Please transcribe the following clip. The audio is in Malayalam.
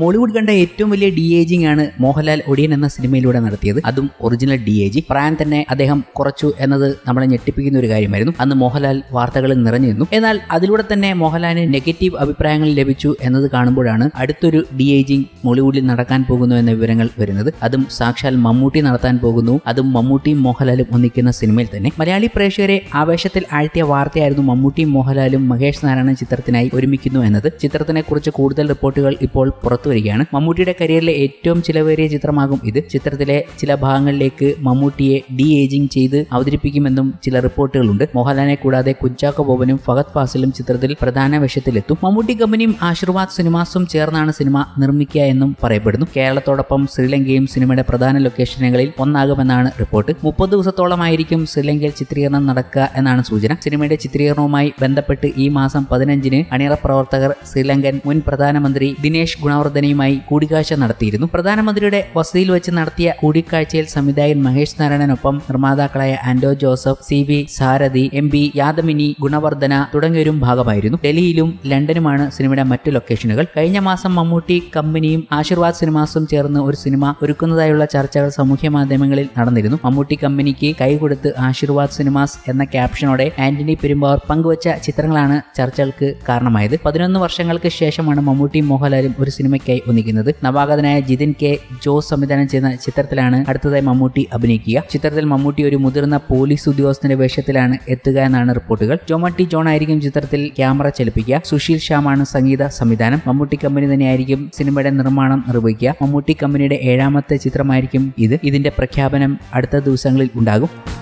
മോളിവുഡ് കണ്ട ഏറ്റവും വലിയ ഡി ഏജിംഗ് ആണ് മോഹൻലാൽ ഒടിയൻ എന്ന സിനിമയിലൂടെ നടത്തിയത്. അതും ഒറിജിനൽ ഡി ഏജി പ്രായം തന്നെ അദ്ദേഹം കുറച്ചു എന്നത് നമ്മളെ ഞെട്ടിപ്പിക്കുന്ന ഒരു കാര്യമായിരുന്നു. അന്ന് മോഹൻലാൽ വാർത്തകളിൽ നിറഞ്ഞു നിന്നു. എന്നാൽ അതിലൂടെ തന്നെ മോഹൻലാലിന് നെഗറ്റീവ് അഭിപ്രായങ്ങൾ ലഭിച്ചു എന്നത് കാണുമ്പോഴാണ് അടുത്തൊരു ഡി ഏജിംഗ് മോളിവുഡിൽ നടക്കാൻ പോകുന്നു എന്ന വിവരങ്ങൾ വരുന്നത്. അതും സാക്ഷാൽ മമ്മൂട്ടി നടത്താൻ പോകുന്നു. അതും മമ്മൂട്ടിയും മോഹൻലാലും ഒന്നിക്കുന്ന സിനിമയിൽ തന്നെ. മലയാളി പ്രേക്ഷകരെ ആവേശത്തിൽ ആഴ്ത്തിയ വാർത്തയായിരുന്നു മമ്മൂട്ടിയും മോഹൻലാലും മഹേഷ് നാരായണൻ ചിത്രത്തിനായി ഒരുമിക്കുന്നു എന്നത്. ചിത്രത്തിനെ കുറിച്ച് കൂടുതൽ റിപ്പോർട്ടുകൾ ഇപ്പോൾ പുറത്തു വരികയാണ്. മമ്മൂട്ടിയുടെ കരിയറിലെ ഏറ്റവും ചിലവേറിയ ചിത്രമാകും ഇത്. ചിത്രത്തിലെ ചില ഭാഗങ്ങളിലേക്ക് മമ്മൂട്ടിയെ ഡി ഏജിംഗ് ചെയ്ത് അവതരിപ്പിക്കുമെന്നും ചില റിപ്പോർട്ടുകളുണ്ട്. മോഹൻലാലിനെ കൂടാതെ കുഞ്ചാക്കോ ബോബനും ഫഹദ് ഫാസിലും ചിത്രത്തിൽ പ്രധാന വേഷത്തിലെത്തും. മമ്മൂട്ടി കമ്പനിയും ആശീർവാദ് സിനിമാസും ചേർന്നാണ് സിനിമ നിർമ്മിക്കുക എന്നും പറയപ്പെടുന്നു. കേരളത്തോടൊപ്പം ശ്രീലങ്കയും സിനിമയുടെ പ്രധാന ലൊക്കേഷനുകളിൽ ഒന്നാകുമെന്നാണ് റിപ്പോർട്ട്. മുപ്പത് ദിവസത്തോളമായിരിക്കും ശ്രീലങ്കയിൽ ചിത്രീകരണം നടക്കുക എന്നാണ് സൂചന. സിനിമയുടെ ചിത്രീകരണവുമായി ബന്ധപ്പെട്ട് ഈ മാസം പതിനഞ്ചിന് അണിയറ പ്രവർത്തകർ ശ്രീലങ്കൻ മുൻ പ്രധാനമന്ത്രി ദിനേശ് ഗുണവർദ്ധനയുമായി കൂടിക്കാഴ്ച നടത്തിയിരുന്നു. പ്രധാനമന്ത്രിയുടെ വസതിയിൽ വെച്ച് നടത്തിയ കൂടിക്കാഴ്ചയിൽ സംവിധായകൻ മഹേഷ് നാരായണനൊപ്പം നിർമ്മാതാക്കളായ Anto Joseph C V Sarathi M B Yadamini Gunawardhana തുടങ്ങിയവരും ഭാഗമായിരുന്നു. ഡൽഹിയിലും ലണ്ടനുമാണ് സിനിമയുടെ മറ്റു ലൊക്കേഷനുകൾ. കഴിഞ്ഞ മാസം മമ്മൂട്ടി കമ്പനിയും ആശീർവാദ് സിനിമാസും ചേർന്ന് ഒരു സിനിമ ഒരുക്കുന്നതായുള്ള ചർച്ചകൾ സാമൂഹ്യ മാധ്യമങ്ങളിൽ നടന്നിരുന്നു. മമ്മൂട്ടി കമ്പനിക്ക് കൈകൊടുത്ത് ആശീർവാദ് സിനിമാസ് എന്ന ക്യാപ്ഷനോടെ ആന്റണി പെരുമ്പാവർ പങ്കുവച്ച ചിത്രങ്ങളാണ് ചർച്ചകൾക്ക് കാരണമായത്. പതിനൊന്ന് വർഷങ്ങൾക്ക് ശേഷമാണ് മമ്മൂട്ടിയും മോഹൻലാലും ഒരു സിനിമയ്ക്കായി ഒന്നിക്കുന്നത്. നവാഗതനായ ജിതിൻ കെ ജോസ് സംവിധാനം ചെയ്യുന്ന ചിത്രത്തിലാണ് അടുത്തതായി മമ്മൂട്ടി അഭിനയിക്കുക. ചിത്രത്തിൽ മമ്മൂട്ടി ഒരു മുതിർന്ന പോലീസ് ഉദ്യോഗസ്ഥന്റെ വേഷത്തിലാണ് എത്തുക എന്നാണ് റിപ്പോർട്ടുകൾ. ജോമട്ടി ജോൺ ആയിരിക്കും ചിത്രത്തിൽ ക്യാമറ ചലിപ്പിക്കുക. സുശീൽ ശ്യാമാണ് സംഗീത സംവിധാനം. മമ്മൂട്ടി കമ്പനി തന്നെയായിരിക്കും സിനിമയുടെ നിർമ്മാണം നിർവഹിക്കുക. മമ്മൂട്ടി കമ്പനിയുടെ ഏഴാമത്തെ ചിത്രമായിരിക്കും ഇത്. ഇതിന്റെ പ്രഖ്യാപനം അടുത്ത ദിവസങ്ങളിൽ ഉണ്ടാകും.